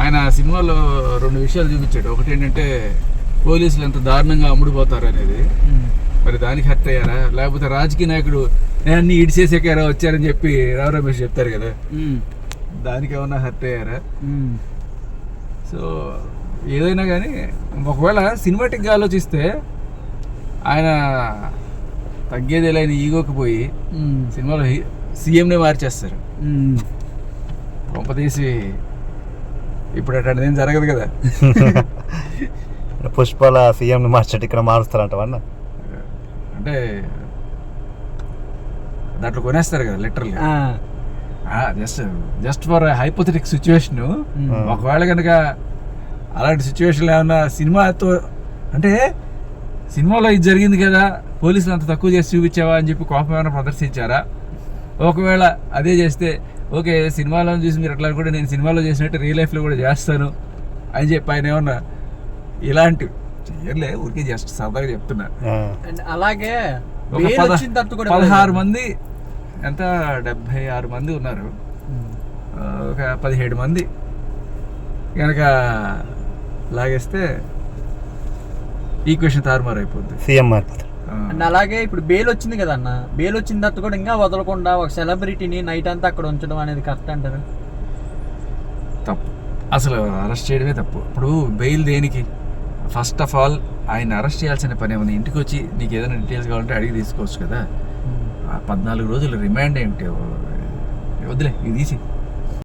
ఆయన సినిమాలో రెండు విషయాలు చూపించాడు. ఒకటి ఏంటంటే పోలీసులు ఎంత దారుణంగా అమ్ముడుపోతారు అనేది. మరి దానికి హర్ట్ అయ్యారా? లేకపోతే రాజకీయ నాయకుడు నేను అన్ని ఇడిచేసాకారా వచ్చారని చెప్పి రావు రమేష్ చెప్తారు కదా. దానికి ఏమన్నా హర్ట్ అయ్యారా? సో ఏదైనా కానీ ఒకవేళ సినిమాటిక్గా ఆలోచిస్తే ఆయన తగ్గేదే లేని ఈగోకి పోయి సినిమాలో సీఎంనే మార్చేస్తారు. కొంపతీసి ఇప్పుడు అట్లాంటిది ఏం జరగదు కదా. పుష్పల సీఎం మార్చట్టు ఇక్కడ మారుస్తారంట అన్న అంటే దాంట్లో కొనేస్తారు కదా literal just just for hypothetic situation ఒకవేళ కనుక అలాంటి సిచ్యువేషన్ ఏమన్నా సినిమాతో అంటే సినిమాలో ఇది జరిగింది కదా పోలీసులు అంత తక్కువ చేసి చూపించావా అని చెప్పి కోపం ఏమైనా ప్రదర్శించారా? ఒకవేళ అదే చేస్తే ఓకే సినిమాలో చూసి మీరు అట్లా కూడా నేను సినిమాలో చేసినట్టు రియల్ లైఫ్లో కూడా చేస్తాను అని చెప్పి ఆయన ఏమన్నా ఇలాంటివి చెయ్యలే ఊరికే జస్ట్ సరదాగా చెప్తున్నా. అండ్ అలాగే పదహారు మంది ఎంత? డెబ్భై ఆరు మంది ఉన్నారు. ఒక పదిహేడు మంది కనుక లాగేస్తే ఈక్వేషన్ తారుమారు అయిపోద్ది. సీఎం మారిపోతారు. ఆ, అండ్ అలాగే ఇప్పుడు బెయిల్ వచ్చింది కదా అన్న? బెయిల్ వచ్చిన తర్వాత కూడా ఇంకా వదలకుండా ఒక సెలబ్రిటీని నైట్ అంతా అక్కడ ఉంచడం అనేది కరెక్ట్ అంటారు? తప్పు. అసలు అరెస్ట్ చేయడమే తప్పు. ఇప్పుడు బెయిల్ దేనికి? ఫస్ట్ ఆఫ్ ఆల్ ఆయన అరెస్ట్ చేయాల్సిన పని ఏమైనా ఇంటికి వచ్చి నీకు ఏదైనా డీటెయిల్స్ కావాలంటే అడిగి తీసుకోవచ్చు కదా. ఆ పద్నాలుగు రోజులు రిమాండ్ ఏమిటి వదిలే ఇది తీసి.